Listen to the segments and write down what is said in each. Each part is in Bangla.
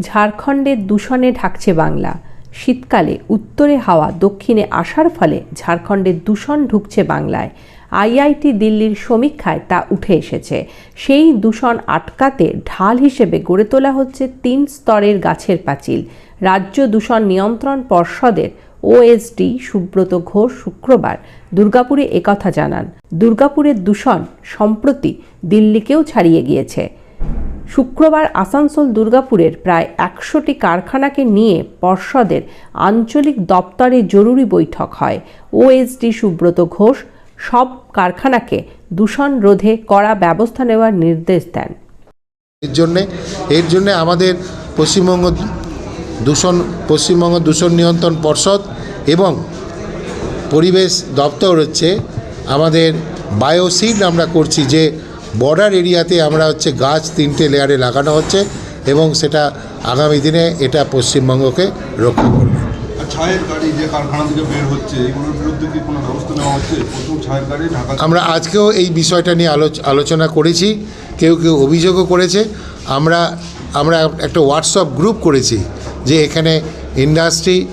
ঝাড়খণ্ডের দূষণে ঢাকছে বাংলা। শীতকালে উত্তরে হাওয়া, দক্ষিণে আসার ফলে ঝাড়খণ্ডের দূষণ ঢুকছে বাংলায়। আইআইটি দিল্লির সমীক্ষায় তা উঠে এসেছে। সেই দূষণ আটকাতে ঢাল হিসেবে গড়ে তোলা হচ্ছে তিন স্তরের গাছের পাঁচিল। রাজ্য দূষণ নিয়ন্ত্রণ পর্ষদের ওএসডি সুব্রত ঘোষ শুক্রবার দুর্গাপুরে একথা জানান। দুর্গাপুরের দূষণ সম্প্রতি দিল্লিকেও ছাড়িয়ে গিয়েছে। শুক্রবার আসানসোল দুর্গাপুরের প্রায় একশোটি কারখানাকে নিয়ে পর্ষদের আঞ্চলিক দপ্তরে জরুরি বৈঠক হয়। ওএসডি সুব্রত ঘোষ সব কারখানাকে দূষণ রোধে কড়া ব্যবস্থা নেওয়ার নির্দেশ দেন। এর জন্যে এর জন্যে আমাদের পশ্চিমবঙ্গ দূষণ পশ্চিমবঙ্গ দূষণ নিয়ন্ত্রণ পর্ষদ এবং পরিবেশ দপ্তর হচ্ছে আমাদের বায়োসিড আমরা করছি যে বর্ডার এরিয়াতে আমরা হচ্ছে গাছ তিনটে লেয়ারে লাগানো হচ্ছে এবং সেটা আগামী দিনে এটা পশ্চিমবঙ্গকে রক্ষা করবে। আমরা আজকেও এই বিষয়টা নিয়ে আলোচ- আলোচনা করেছি কেউ কেউ অভিযোগও করেছে। আমরা আমরা একটা হোয়াটসঅ্যাপ গ্রুপ করেছি যে এখানে ইন্ডাস্ট্রি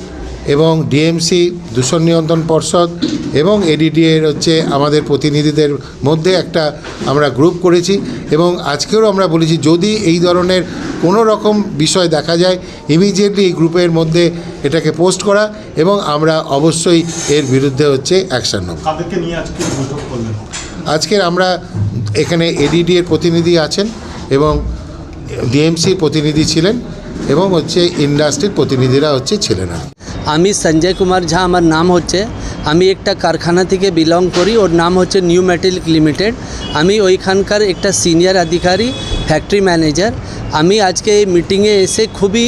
এবং ডিএমসি দূষণ নিয়ন্ত্রণ পর্ষদ এবং এডিডিএর হচ্ছে আমাদের প্রতিনিধিদের মধ্যে একটা আমরা গ্রুপ করেছি এবং আজকেও আমরা বলেছি যদি এই ধরনের কোনো রকম বিষয় দেখা যায় ইমিডিয়েটলি এই গ্রুপের মধ্যে এটাকে পোস্ট করা এবং আমরা অবশ্যই এর বিরুদ্ধে হচ্ছে অ্যাকশন নেব আজকে আজকের আমরা এখানে এডিডি এর প্রতিনিধি আছেন এবং ডিএমসির প্রতিনিধি ছিলেন এবং হচ্ছে ইন্ডাস্ট্রির প্রতিনিধিরা হচ্ছে ছিলেন। আমি সঞ্জয় কুমার ঝা আমার নাম হচ্ছে। আমি একটা কারখানা থেকে বিলং করি, ওর নাম হচ্ছে নিউ মেটেলিক লিমিটেড আমি ওইখানকার একটা সিনিয়র আধিকারী ফ্যাক্টরি ম্যানেজার আমি আজকে এই মিটিংয়ে এসে খুবই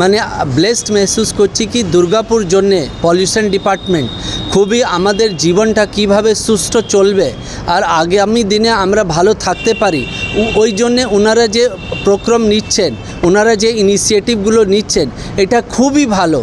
মানে ব্লেসড মেহসুস করছি কি দুর্গাপুর জন্যে পলিউশন ডিপার্টমেন্ট খুবই আমাদের জীবনটা কীভাবে সুস্থ চলবে আর আগামী দিনে আমরা ভালো থাকতে পারি। ওই জন্যে ওনারা যে প্রক্রম নিচ্ছেন ওনারা যে ইনিশিয়েটিভগুলো নিচ্ছেন, এটা খুবই ভালো।